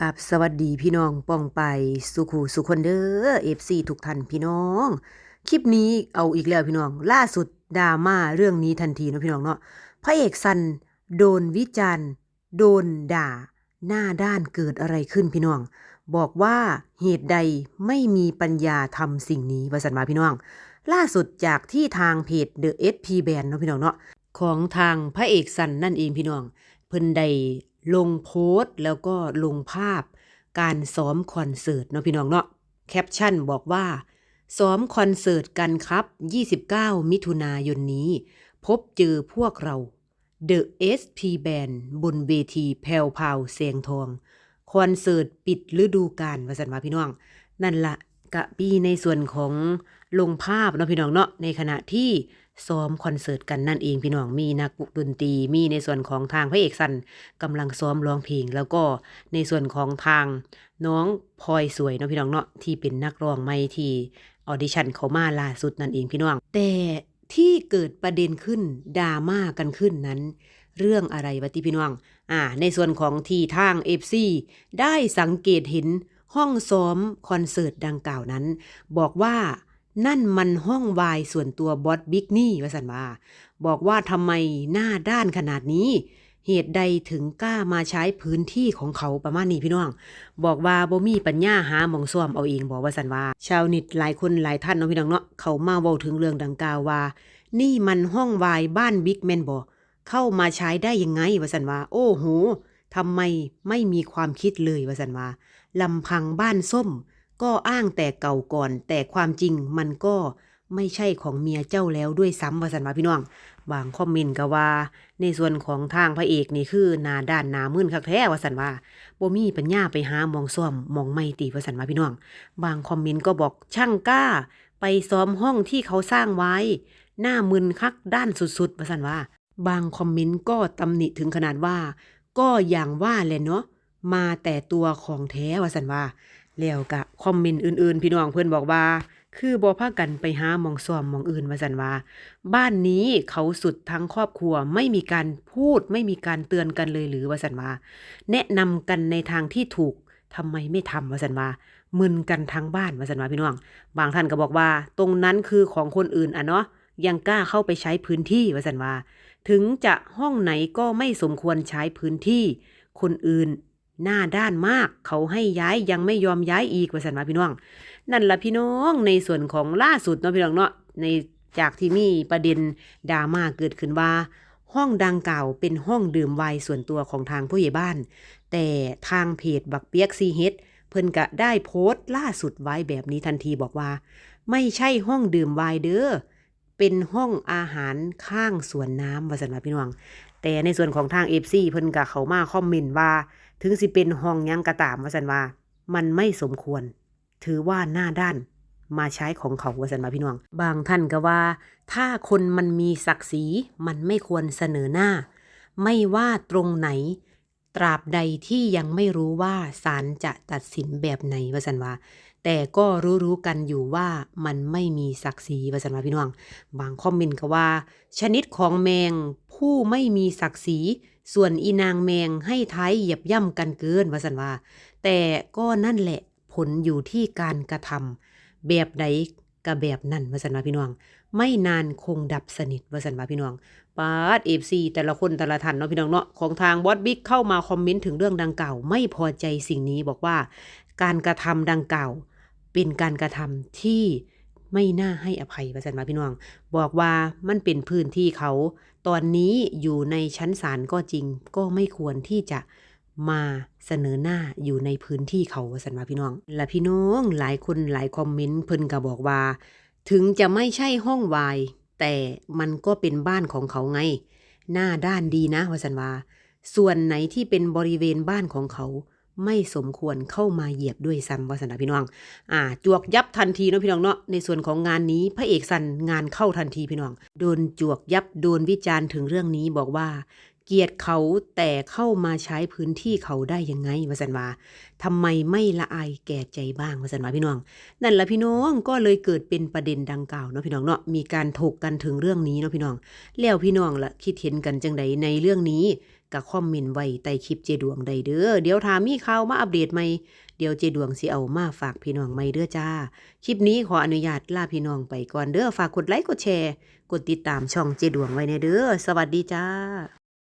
กับสวัสดีพี่น้องป้องไปสุขูสุคนเด้อเอฟซีทุกท่านพี่น้อง คลิปนี้เอาอีกแล้วพี่น้อง ล่าสุดดราม่าเรื่องนี้ทันทีนะพี่น้องเนาะพระเอกซันโดนวิจารณ์โดนด่า หน้าด้านเกิดอะไรขึ้นพี่น้อง บอกว่าเหตุใดไม่มีปัญญาทำสิ่งนี้ประสันมาพี่น้อง ล่าสุดจากที่ทางเพจ The SP Band เนาะพี่น้องเนาะของทางพระเอกซันนั่นเองพี่น้อง เพิ่นได ลงโพสต์แล้วก็ลงภาพ การซ้อมคอนเสิร์ตเนาะพี่น้องเนาะแคปชั่นบอกว่าซ้อมคอนเสิร์ตกันครับ 29 มิถุนายนนี้ พบเจอพวกเรา The SP Band บนเวทีแพวพาวแสงทอง คอนเสิร์ตปิดฤดูกาลวสันมาพี่น้อง นั่นละกะปีในส่วนของลงภาพเนาะพี่น้องเนาะในขณะที่ ซ้อมคอนเสิร์ตกันนั่นเองพี่น้องมีนักดนตรีมีในส่วนของทางพระเอกสันกำลังซ้อมร้องเพลง แล้วก็ในส่วนของทางน้องพลอยสวยเนาะพี่น้องเนาะที่เป็นนักร้องใหม่ที่ออดิชั่นเขามาล่าสุดนั่นเองพี่น้องแต่ที่เกิดประเด็นขึ้นดราม่ากันขึ้นนั้น เรื่องอะไรวะที่พี่น้องอ่า ในส่วนของที่ทาง FC ได้สังเกตเห็นห้องซ้อมคอนเสิร์ตดังกล่าวนั้น บอกว่า นั่นมันห้องวายส่วนตัวบอสบิ๊กนี่วสันว่าบอกว่าทำไมหน้าด้านขนาดนี้ เหตุใดถึงกล้ามาใช้พื้นที่ของเขาประมาณนี้พี่น้อง บอกว่าบ่มีปัญญาหาหมองซ่วมเอาเองบอกว่าสันว่า ชาวเน็ตหลายคนหลายท่านเนาะพี่น้องเนาะเขามาเว้าถึงเรื่องดังกล่าวว่า นี่มันห้องวายบ้านบิ๊กแมนบอเข้ามาใช้ได้ยังไงวสันว่า โอ้โหทำไมไม่มีความคิดเลยวสันว่าลำพังบ้านส้ม ก็อ้างแต่เก่าก่อน แต่ความจริงมันก็ไม่ใช่ของเมียเจ้าแล้วด้วยซ้ำวสันว่าพี่น้อง บางคอมเมนต์ก็ว่า ในส่วนของทางพระเอกนี่คือหนาด้านหนามื่นคักแท้วสันว่าบ่มีปัญญาไปหามองซ่อมมองไม่ตีวสันว่าพี่น้อง บางคอมเมนต์ก็บอกช่างกล้า ไปซ้อมห้องที่เขาสร้างไว้ หน้ามึนคักด้านสุดๆวสันว่า บางคอมเมนต์ก็ตำหนิถึงขนาดว่า ก็อย่างว่าแหละเนาะมาแต่ตัวของแท้วสันว่าแล้วกะ คอมเมนต์อื่นๆ พี่น้องเพื่อนบอกว่า คือบ่พากันไปหามองซ่อมมองอื่นว่าสันว่า บ้านนี้เขาสุดทั้งครอบครัวไม่มีการพูดไม่มีการเตือนกันเลยหรือว่าสันว่า แนะนำกันในทางที่ถูกทำไมไม่ทำว่าสันว่ามึนกันทั้งบ้านว่าสันว่าพี่น้อง บางท่านก็บอกว่า ตรงนั้นคือของคนอื่นอะเนาะยังกล้าเข้าไปใช้พื้นที่ว่าสันว่า ถึงจะห้องไหนก็ไม่สมควรใช้พื้นที่ คนอื่น หน้าด้านมาก เขาให้ย้ายยังไม่ยอมย้ายอีกว่าสันว่าพี่น้อง นั่นละพี่น้องในส่วนของล่าสุดเนาะพี่น้องเนาะในจากที่มีประเด็นดราม่าเกิดขึ้นว่า ห้องดังกล่าวเป็นห้องดื่มไวน์ส่วนตัวของทางผู้ใหญ่บ้าน แต่ทางเพจบักเปียกซีเฮดเพิ่นก็ได้โพสต์ล่าสุดไว้แบบนี้ทันทีบอกว่า ไม่ใช่ห้องดื่มไวน์เด้อเป็นห้องอาหารข้างสวนน้ำวาสันว่าพี่น้อง แต่ในส่วนของทางเอฟซีเพิ่นก็เขามาคอมเมนต์ว่า ถึงสิเป็นห้องยังกระตามวาสันว่า มันไม่สมควร ถือว่าหน้าด้านมาใช้ของเขาวาสันมาพี่น้อง บางท่านก็ว่า ถ้าคนมันมีศักดิ์ศรีมันไม่ควรเสนอหน้า ไม่ว่าตรงไหน ตราบใดที่ยังไม่รู้ว่าศาลจะตัดสินแบบไหนวาสันว่า แต่ก็รู้ๆกันอยู่ว่ามันไม่มีศักดิ์ศรีว่าสันวาพี่น้อง บางคอมเมนต์ก็ว่า ชนิดของแมงผู้ไม่มีศักดิ์ศรีส่วนอีนางแมงให้ท้ายเหยียบย่ำกันเกินว่าสันว่าแต่ก็นั่นแหละผลอยู่ที่การกระทำแบบใดกับแบบนั่นวสันวาพี่น้อง ไม่นานคงดับสนิทวสันวาพี่น้องปาดเอฟซีแต่ละคนแต่ละท่านเนาะพี่น้องเนาะของทางบอสบิ๊กเข้ามาคอมเมนต์ถึงเรื่องดังกล่าว ไม่พอใจสิ่งนี้บอกว่า การกระทำดังกล่าว เป็นการกระทำที่ไม่น่าให้อภัยว่าสันว่าพี่น้อง บอกว่ามันเป็นพื้นที่เขา ตอนนี้อยู่ในชั้นศาลก็จริง ก็ไม่ควรที่จะมาเสนอหน้าอยู่ในพื้นที่เขาวาสันว่าพี่น้อง และพี่น้องหลายคนหลายคอมเมนต์เพิ่นก็บอกว่า ถึงจะไม่ใช่ห้องวาย แต่มันก็เป็นบ้านของเขาไง หน้าด้านดีนะวาสันวาส่วนไหนที่เป็นบริเวณบ้านของเขา ไม่สมควรเข้ามาเหยียบด้วยซ้ำว่าสนาพี่น้อง อ่า จวกยับทันทีเนาะพี่น้องเนาะ ในส่วนของงานนี้พระเอกสันงานเข้าทันทีพี่น้อง โดนจวกยับ โดนวิจารณ์ถึงเรื่องนี้บอกว่า เกียดเขาแต่เข้ามาใช้พื้นที่เขาได้ยังไงวสันวาทำไมไม่ละอายแก่ใจบ้างวสันวาพี่น้อง นั่นแหละพี่น้องก็เลยเกิดเป็นประเด็นดังกล่าวเนาะพี่น้องเนาะมีการถกกันถึงเรื่องนี้เนาะพี่น้อง แล้วพี่น้องล่ะคิดเห็นกันจังใดในเรื่องนี้ก็คอมเมนต์ไว้ใต้คลิปเจดวงได้เด้อเดี๋ยวถามีข่าวมาอัปเดตใหม่เดี๋ยวเจดวงสิเอามาฝากพี่น้องใหม่เด้อจ้า คลิปนี้ขออนุญาตลาพี่น้องไปก่อนเด้อฝากกดไลค์กดแชร์ กดติดตามช่องเจดวงไว้ในเด้อสวัสดีจ้า